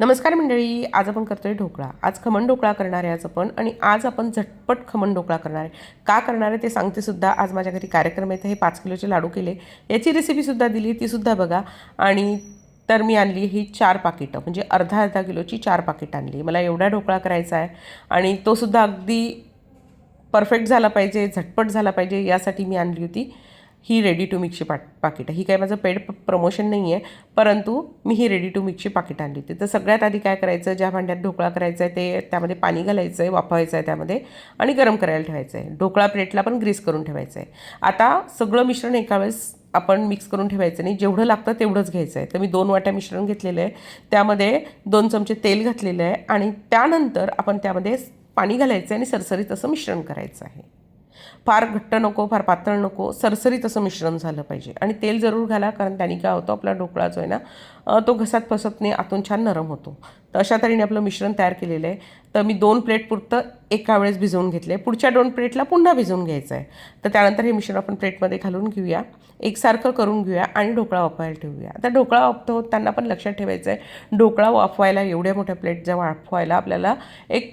नमस्कार मंडळी आज आपण करतोय ढोकळा. आज खमण ढोकळा करणार आहे आज आपण आणि आज आपण झटपट खमण ढोकळा करणार आहे. का करणार आहे ते सांगते सुद्धा. आज माझ्या घरी कार्यक्रम आहे तर हे पाच किलोचे लाडू केले. याची रेसिपीसुद्धा दिली तीसुद्धा बघा. आणि तर मी आणली ही चार पाकिटं म्हणजे अर्धा अर्धा किलोची चार पाकिटं आणली. मला एवढा ढोकळा करायचा आहे आणि तोसुद्धा अगदी परफेक्ट झाला पाहिजे झटपट झाला पाहिजे यासाठी मी आणली होती. ही रेडी टू मिक्सची पाट पाकिटं. ही काय माझं पेड प्रमोशन नाही आहे परंतु मी ही रेडी टू मिक्सची पाकिट आणली होती. तर सगळ्यात आधी काय करायचं ज्या भांड्यात ढोकळा करायचा आहे ते त्यामध्ये पाणी घालायचं आहे वाफवायचं आहे त्यामध्ये आणि गरम करायला ठेवायचं आहे ढोकळा प्लेटला पण ग्रीस करून ठेवायचं आहे आता सगळं मिश्रण एका वेळेस आपण मिक्स करून ठेवायचं नाही. जेवढं लागतं तेवढंच घ्यायचं आहे तर मी दोन वाट्या मिश्रण घेतलेलं आहे. त्यामध्ये दोन चमचे तेल घातलेलं आहे आणि त्यानंतर आपण त्यामध्ये पाणी घालायचं आहे आणि सरसरीत असं मिश्रण करायचं आहे. फार घट्ट नको फार पातळ नको सरसरीत असं मिश्रण झालं पाहिजे. आणि तेल जरूर घाला कारण त्याने काय होतं आपला ढोकळा जो आहे ना तो घसात फसत नाही आतून छान नरम होतो. तर अशा तऱ्हेने आपलं मिश्रण तयार केलेलं आहे. तर मी दोन प्लेट पुरतं एका वेळेस भिजवून घेतले पुढच्या दोन प्लेटला पुन्हा भिजवून घ्यायचं आहे तर त्यानंतर हे मिश्रण आपण प्लेटमध्ये घालून घेऊया. एकसारखं करून घेऊया आणि ढोकळा वाफवायला ठेवूया. आता ढोकळा वाफतो त्यांना पण लक्षात ठेवायचं आहे ढोकळा वाफवायला एवढ्या मोठ्या प्लेट प्लेटच्या वाफवायला आपल्याला एक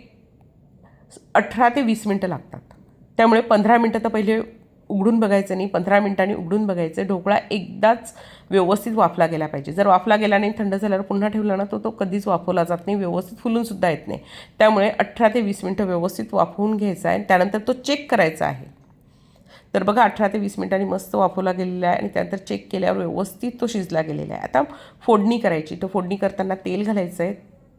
अठरा ते वीस मिनटं लागतात. त्यामुळे पंधरा मिनटं तर पहिले उघडून बघायचं नाही पंधरा मिनटांनी उघडून बघायचं. ढोकळा एकदाच व्यवस्थित वाफला गेला पाहिजे. जर वाफला गेला नाही थंड झाल्यावर पुन्हा ठेवला ना तो तो कधीच वाफवला जात नाही व्यवस्थित फुलूनसुद्धा येत नाही. त्यामुळे अठरा ते वीस मिनटं व्यवस्थित वाफवून घ्यायचा आहे. त्यानंतर तो चेक करायचा आहे. तर बघा अठरा ते वीस मिनिटांनी मस्त वाफवला गेलेला आहे आणि त्यानंतर चेक केल्यावर व्यवस्थित तो शिजला गेलेला आहे. आता फोडणी करायची. तो फोडणी करताना तेल घालायचं आहे.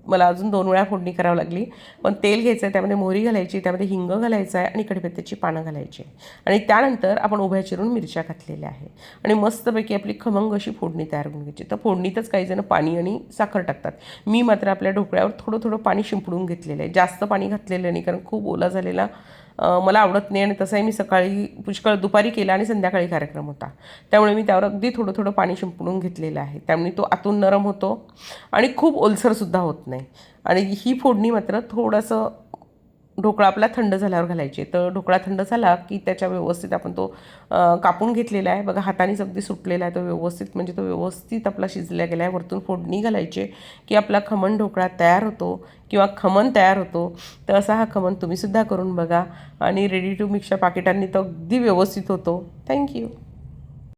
मला अजून दोन वेळा फोडणी करावी लागली. पण तेल घ्यायचं आहे त्यामध्ये मोहरी घालायची त्यामध्ये हिंग घालायचं आहे आणि कढीपत्त्याची पानं घालायची. आणि त्यानंतर आपण उभ्या चिरून मिरच्या घातलेल्या आहे आणि मस्तपैकी आपली खमंग अशी फोडणी तयार करून घ्यायची. तर फोडणीतच काही जण पाणी आणि साखर टाकतात. मी मात्र आपल्या ढोकळ्यावर थोडं थोडं पाणी शिंपडून घेतलेलं आहे. जास्त पाणी घातलेलं नाही कारण खूप ओला झालेला मला आवडत नाही आणि तसंही मी सकाळी पुष्कळ दुपारी केला आणि संध्याकाळी कार्यक्रम होता. त्यामुळे मी त्यावर अगदी थोडं थोडं पाणी शिंपडून घेतलेलं आहे. त्यामुळे तो आतून नरम होतो आणि खूप ओलसरसुद्धा होत नाही. आणि ही फोडणी मात्र थोडंसं ढोकळा आपला थंड झाल्यावर घालायचे. तर ढोकळा थंड झाला की त्याच्या व्यवस्थित आपण तो कापून घेतलेला आहे. बघा हातानेच अगदी सुटलेला आहे. तो व्यवस्थित म्हणजे तो व्यवस्थित आपला शिजला गेला आहे. वरतून फोडणी घालायचे की आपला खमण ढोकळा तयार होतो किंवा खमण तयार होतो. तर असा हा खमण तुम्हीसुद्धा करून बघा आणि रेडी टू मिक्सच्या पाकिटांनी तो अगदी व्यवस्थित होतो. थँक्यू